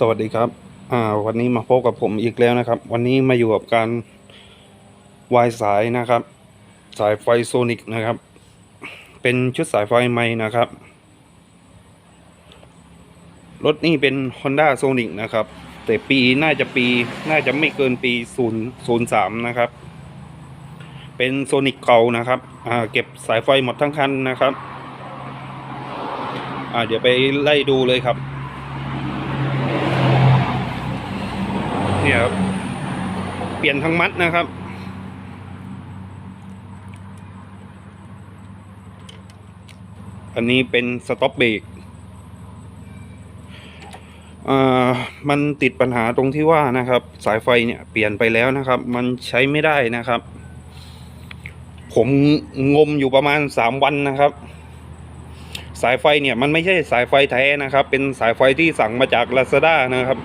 สวัสดีครับ อ่า วันนี้มาพบกับผมอีกแล้วนะครับ วันนี้มาอยู่กับการวายสายนะครับ สายไฟโซนิกนะครับ เป็นชุดสายไฟใหม่นะครับ รถนี่เป็น Honda Sonic นะครับ แต่ปีน่าจะปี น่าจะไม่เกินปี 0 0 3 นะครับ เป็นโซนิกเก่านะครับ อ่า เก็บสายไฟหมดทั้งคันนะครับ อ่า เดี๋ยวไปไล่ดูเลยครับ เนี่ยเปลี่ยนทั้งมัดนะครับอันนี้เป็นสต็อปเบรกอ่ามันติดปัญหาตรงที่ว่านะครับ สายไฟเนี่ยเปลี่ยนไปแล้วนะครับ มันใช้ไม่ได้นะครับ ผมงมอยู่ประมาณสามวันนะครับ สายไฟเนี่ยมันไม่ใช่สายไฟแท้นะครับ เป็นสายไฟที่สั่งมาจาก Lazada นะครับ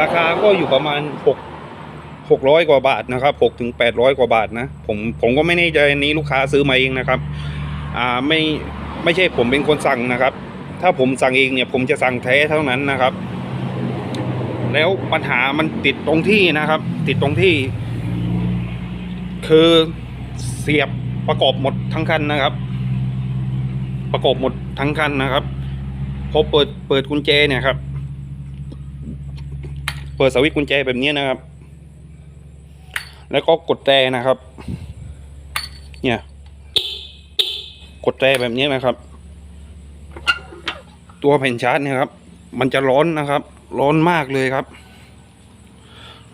ราคาก็อยู่ประมาณหกหกร้อยกว่าบาทนะครับหกถึงแปดร้อยกว่าบาทนะ ผมผมก็ไม่แน่ใจนี้ลูกค้าซื้อมาเองนะครับ อ่าไม่ไม่ใช่ผมเป็นคนสั่งนะครับ ถ้าผมสั่งเองเนี่ย ผมจะสั่งแท้เท่านั้นนะครับ แล้วปัญหามันติดตรงที่นะครับ ติดตรงที่ คือเสียบประกอบหมดทั้งคันนะครับ ประกอบหมดทั้งคันนะครับพอเปิดเปิดกุญแจเนี่ยครับ เปิดสวิตช์กุญแจแบบนี้นะครับ แล้วก็กดแตรนะครับ เนี่ย กดแตรแบบนี้นะครับ ตัวแผ่นชาร์จเนี่ยครับ มันจะร้อนนะครับ ร้อนมากเลยครับ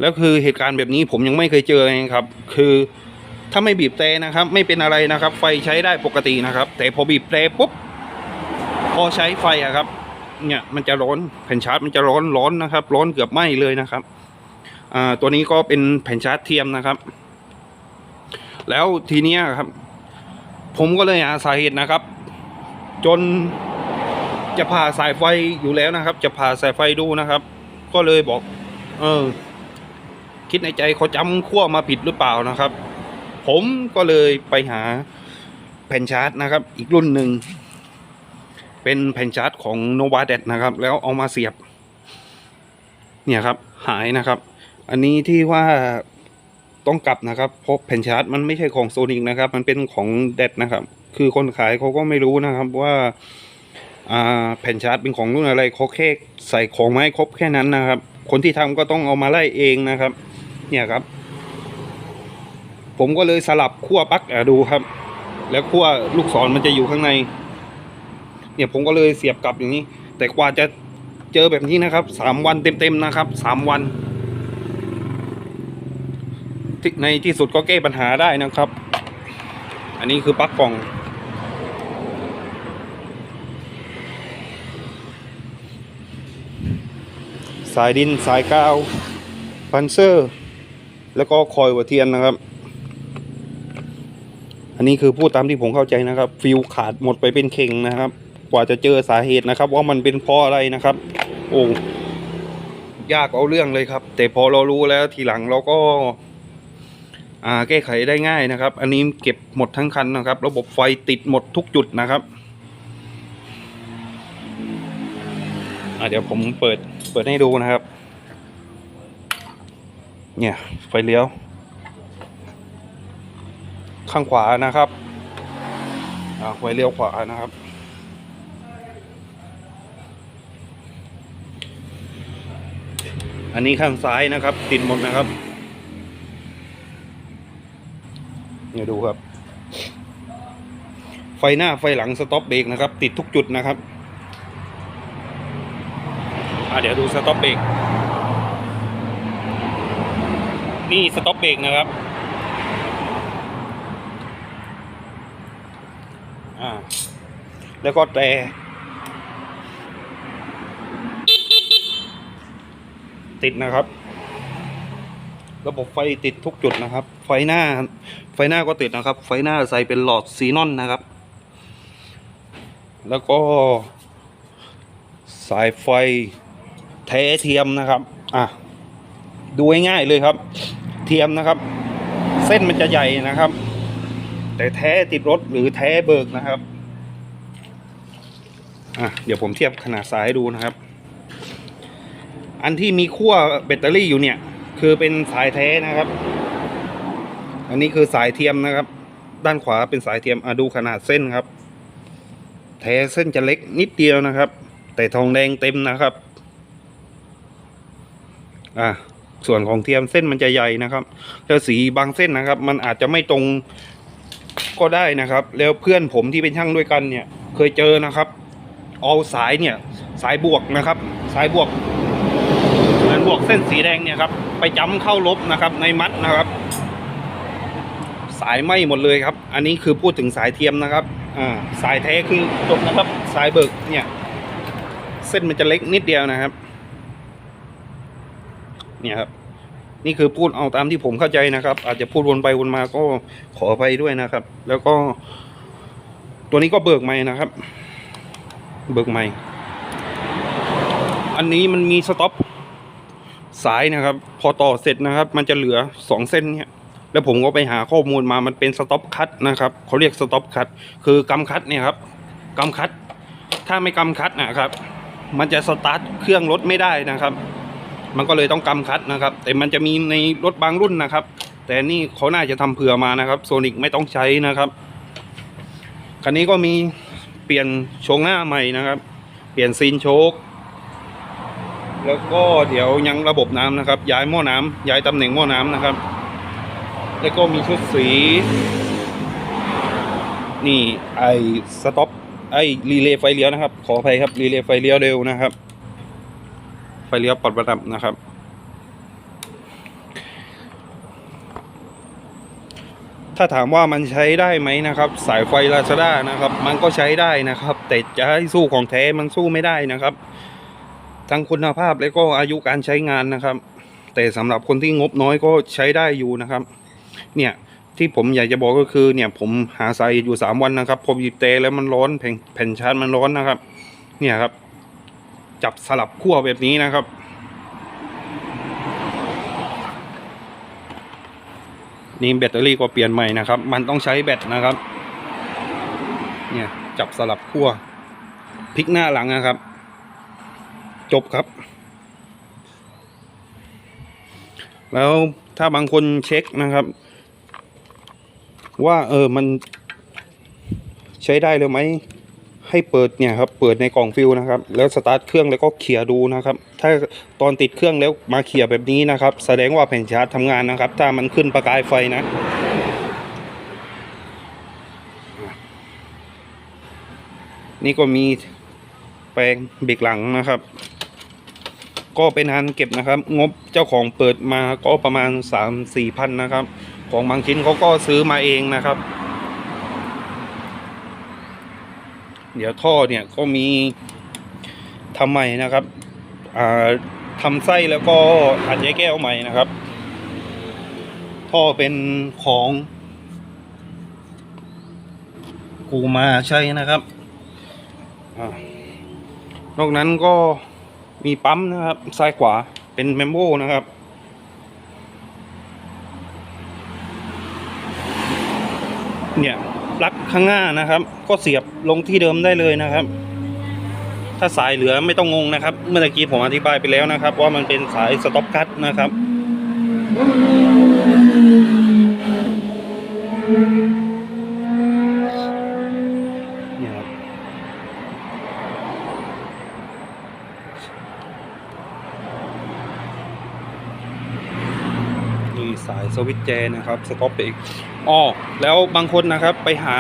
แล้วคือเหตุการณ์แบบนี้ผมยังไม่เคยเจอเลยครับ คือถ้าไม่บีบแตรนะครับ ไม่เป็นอะไรนะครับ ไฟใช้ได้ปกตินะครับ แต่พอบีบแตรปุ๊บพอใช้ไฟอะครับ เนี่ยมันจะร้อนแผ่นชาร์จมันจะร้อนร้อนนะครับ ร้อนเกือบไหม้เลยนะครับอ่าตัวนี้ก็เป็นแผ่นชาร์จเทียมนะครับ แล้วทีเนี้ยครับ ผมก็เลยหาสาเหตุนะครับ จนจะผ่าสายไฟอยู่แล้วนะครับ จะผ่าสายไฟดูนะครับ ก็เลยบอก เออ คิดในใจเขาจำขั้วมาผิดหรือเปล่านะครับ ผมก็เลยไปหาแผ่นชาร์จนะครับ อีกรุ่นหนึ่ง เป็นแผ่นชาร์จของ Nova d e d นะครับ แล้วเอามาเสียบ เนี่ยครับ หายนะครับ อันนี้ที่ว่าต้องกลับนะครับเพราะแผ่นชาร์จมันไม่ใช่ของโซนิกนะครับ มันเป็นของเดดนะครับ คือคนขายเขาก็ไม่รู้นะครับว่าแผ่นชาร์จเป็นของรุ่นอะไรเขาแค่ใส่ของมาให้ครบแค่นั้นนะครับ คนที่ทำก็ต้องเอามาไล่เองนะครับ เนี่ยครับ ผมก็เลยสลับขั้วปลั๊กอะดูครับ แล้วขั้วลูกศรมันจะอยู่ข้างใน เนี่ยผมก็เลยเสียบกลับอย่างนี้ แต่กว่าจะเจอแบบนี้นะครับสามวันเต็มๆนะครับสามวันในที่สุดก็แก้ปัญหาได้นะครับ อันนี้คือปลั๊กกล่อง สายดินสายกาวพันเซอร์ แล้วก็คอยหัวเทียนนะครับ อันนี้คือพูดตามที่ผมเข้าใจนะครับ ฟิวขาดหมดไปเป็นเข่งนะครับ กว่าจะเจอสาเหตุนะครับ ว่ามันเป็นเพราะอะไรนะครับ โอ้ยากเอาเรื่องเลยครับ แต่พอเรารู้แล้วทีหลังเราก็ อ่าแก้ไขได้ง่ายนะครับ อันนี้เก็บหมดทั้งคันนะครับ ระบบไฟติดหมดทุกจุดนะครับเดี๋ยวผมเปิดเปิดให้ดูนะครับ เนี่ยไฟเลี้ยว ข้างขวานะครับไฟเลี้ยวขวานะครับ อันนี้ข้างซ้ายนะครับ ติดหมดนะครับเนี่ยดูครับ ไฟหน้าไฟหลังสต็อปเบรกนะครับ ติดทุกจุดนะครับอ่าเดี๋ยวดูสต็อปเบรกนี่สต็อปเบรกนะครับอ่าแล้วก็แต่ ติดนะครับ ระบบไฟติดทุกจุดนะครับ ไฟหน้า ไฟหน้าก็ติดนะครับ ไฟหน้าใส่เป็นหลอดซีนอนนะครับ แล้วก็สายไฟแท้เทียมนะครับ อะ ดูง่ายๆเลยครับ เทียมนะครับ เส้นมันจะใหญ่นะครับ แต่แท้ติดรถหรือแท้เบิกนะครับ อะ เดี๋ยวผมเทียบขนาดสายให้ดูนะครับ อันที่มีขั้วแบตเตอรี่อยู่เนี่ย คือเป็นสายแท้นะครับ อันนี้คือสายเทียมนะครับ ด้านขวาเป็นสายเทียมอะดูขนาดเส้นครับ แท้เส้นจะเล็กนิดเดียวนะครับ แต่ทองแดงเต็มนะครับอ่าส่วนของเทียมเส้นมันจะใหญ่นะครับแล้วสีบางเส้นนะครับ มันอาจจะไม่ตรงก็ได้นะครับ แล้วเพื่อนผมที่เป็นช่างด้วยกันเนี่ย เคยเจอนะครับ เอาสายเนี่ย สายบวกนะครับ สายบวก บวกเส้นสีแดงเนี่ยครับไปจ้ำเข้าลบนะครับในมัดนะครับ สายไหมหมดเลยครับ อันนี้คือพูดถึงสายเทียมนะครับอ่าสายแท้คือจบนะครับ สายเบิกเนี่ยเส้นมันจะเล็กนิดเดียวนะครับ เนี่ยครับนี่คือพูดเอาตามที่ผมเข้าใจนะครับ อาจจะพูดวนไปวนมาก็ขออภัยด้วยนะครับ แล้วก็ ตัวนี้ก็เบิกใหม่นะครับ เบิกใหม่ อันนี้มันมีสต็อป สายนะครับ พอต่อเสร็จนะครับ มันจะเหลือสองเส้นเนี่ยแล้วผมก็ไปหาข้อมูลมามันเป็นสต็อปคัตนะครับเขาเรียกสต็อปคัตคือกำคัตเนี่ยครับกำคัตถ้าไม่กำคัตนะครับ มันจะสตาร์ทเครื่องรถไม่ได้นะครับ มันก็เลยต้องกำคัดนะครับ แต่มันจะมีในรถบางรุ่นนะครับ แต่นี่เขาน่าจะทำเผื่อมานะครับโซนิกไม่ต้องใช้นะครับคันนี้ก็มีเปลี่ยนโชงหน้าใหม่นะครับ เปลี่ยนซีนโชค แล้วก็เดี๋ยวยังระบบน้ำนะครับ ย้ายหม้อน้ำย้ายตำแหน่งหม้อน้ำนะครับ แล้วก็มีชุดสี นี่ไอสต็อปไอรีเลย์ไฟเลี้ยวนะครับ ขออภัยครับรีเลย์ไฟเลี้ยวเร็วนะครับ ไฟเลี้ยวปลอดประดับนะครับถ้าถามว่ามันใช้ได้ไหมนะครับ สายไฟลาซาด้านะครับ มันก็ใช้ได้นะครับ แต่จะให้สู้ของแท้มันสู้ไม่ได้นะครับ ทั้งคุณภาพและก็อายุการใช้งานนะครับ แต่สำหรับคนที่งบน้อยก็ใช้ได้อยู่นะครับ เนี่ยที่ผมอยากจะบอกก็คือเนี่ยผมหาสายอยู่สามวันนะครับ ผมหยิบเตะแล้วมันร้อนแผ่นแผ่นชาร์จมันร้อนนะครับ เนี่ยครับ จับสลับขั้วแบบนี้นะครับ นี่แบตเตอรี่ก็เปลี่ยนใหม่นะครับ มันต้องใช้แบตนะครับ เนี่ยจับสลับขั้วพลิกหน้าหลังนะครับ จบครับ แล้วถ้าบางคนเช็คนะครับ ว่าเออมันใช้ได้เลยไหมให้เปิดเนี่ยครับเปิดในกล่องฟิลนะครับ แล้วสตาร์ทเครื่องแล้วก็เขี่ยดูนะครับ ถ้าตอนติดเครื่องแล้วมาเขี่ยแบบนี้นะครับ แสดงว่าแผ่นชาร์จทำงานนะครับ ถ้ามันขึ้นประกายไฟนะ นี่ก็มีแปลงเบรกหลังนะครับ ก็เป็นอันเก็บนะครับ งบเจ้าของเปิดมาก็ประมาณสามสี่พันนะครับ ของบางชิ้นเขาก็ซื้อมาเองนะครับ เดี๋ยวท่อเนี่ยก็มีทำใหม่นะครับอ่าทำไส้แล้วก็อัดแยกแก้วใหม่นะครับ ท่อเป็นของกูมาใช่นะครับอนอกนั้นก็ มีปั๊มนะครับ ซ้ายขวาเป็นเมมโบนะครับเนี่ยปลั๊กข้างหน้านะครับ ก็เสียบลงที่เดิมได้เลยนะครับ ถ้าสายเหลือไม่ต้องงงนะครับ เมื่อกี้ผมอธิบายไปแล้วนะครับ ว่ามันเป็นสายสต็อปคัตนะครับ เนี่ยครับนี่ สายสวิตช์แจนะครับสต็อปเบรกอ๋อแล้วบางคนนะครับไปหา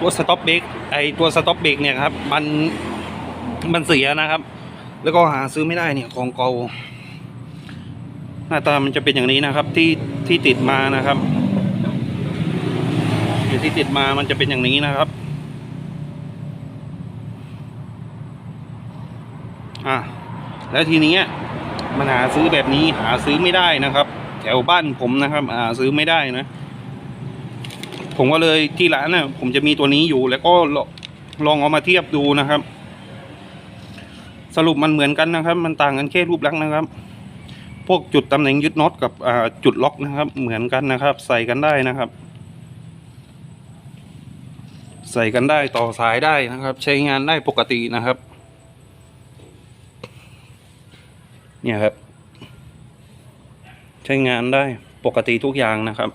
ตัวสต็อปเบรกไอตัวสต็อปเบรกเนี่ยครับมันมันเสียนะครับ แล้วก็หาซื้อไม่ได้เนี่ยของเก่าหน้าตามันจะเป็นอย่างนี้นะครับที่ที่ติดมานะครับเนี่ที่ติดมามันจะเป็นอย่างนี้นะครับ อะแล้วทีนี้มันหาซื้อแบบนี้หาซื้อไม่ได้นะครับ แถวบ้านผมนะครับหาซื้อไม่ได้นะ ผมก็เลยที่ร้านน่ะ ผมจะมีตัวนี้อยู่แล้วก็ลองลองเอามาเทียบดูนะครับ สรุปมันเหมือนกันนะครับ มันต่างกันแค่รูปลักษณ์นะครับ พวกจุดตำแหน่งยึดน็อตกับอ่าจุดล็อกนะครับ เหมือนกันนะครับ ใส่กันได้นะครับ ใส่กันได้ต่อสายได้นะครับ ใช้งานได้ปกตินะครับ เนี่ยครับ ใช้งานได้ปกติทุกอย่างนะครับ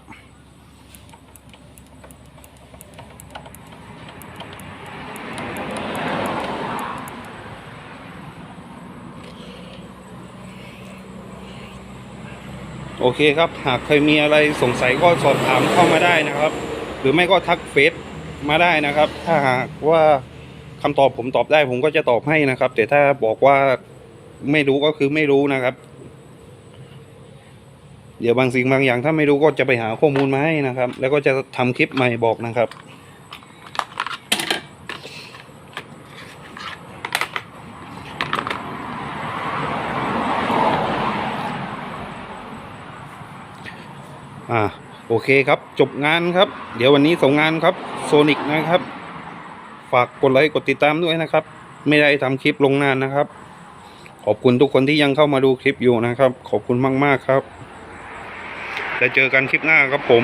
โอเคครับ หากใครมีอะไรสงสัยก็สอบถามเข้ามาได้นะครับ หรือไม่ก็ทักเฟซมาได้นะครับ ถ้าหากว่าคำตอบผมตอบได้ผมก็จะตอบให้นะครับ แต่ถ้าบอกว่าไม่รู้ก็คือไม่รู้นะครับ เดี๋ยวบางสิ่งบางอย่างถ้าไม่รู้ก็จะไปหาข้อมูลมาให้นะครับ แล้วก็จะทำคลิปใหม่บอกนะครับ อ่าโอเคครับ จบงานครับ เดี๋ยววันนี้ส่งงานครับโซนิกนะครับ ฝากกดไลค์กดติดตามด้วยนะครับ ไม่ได้ทำคลิปลงนานนะครับ ขอบคุณทุกคนที่ยังเข้ามาดูคลิปอยู่นะครับ ขอบคุณมาก ๆ ครับ แล้วเจอกันคลิปหน้าครับผม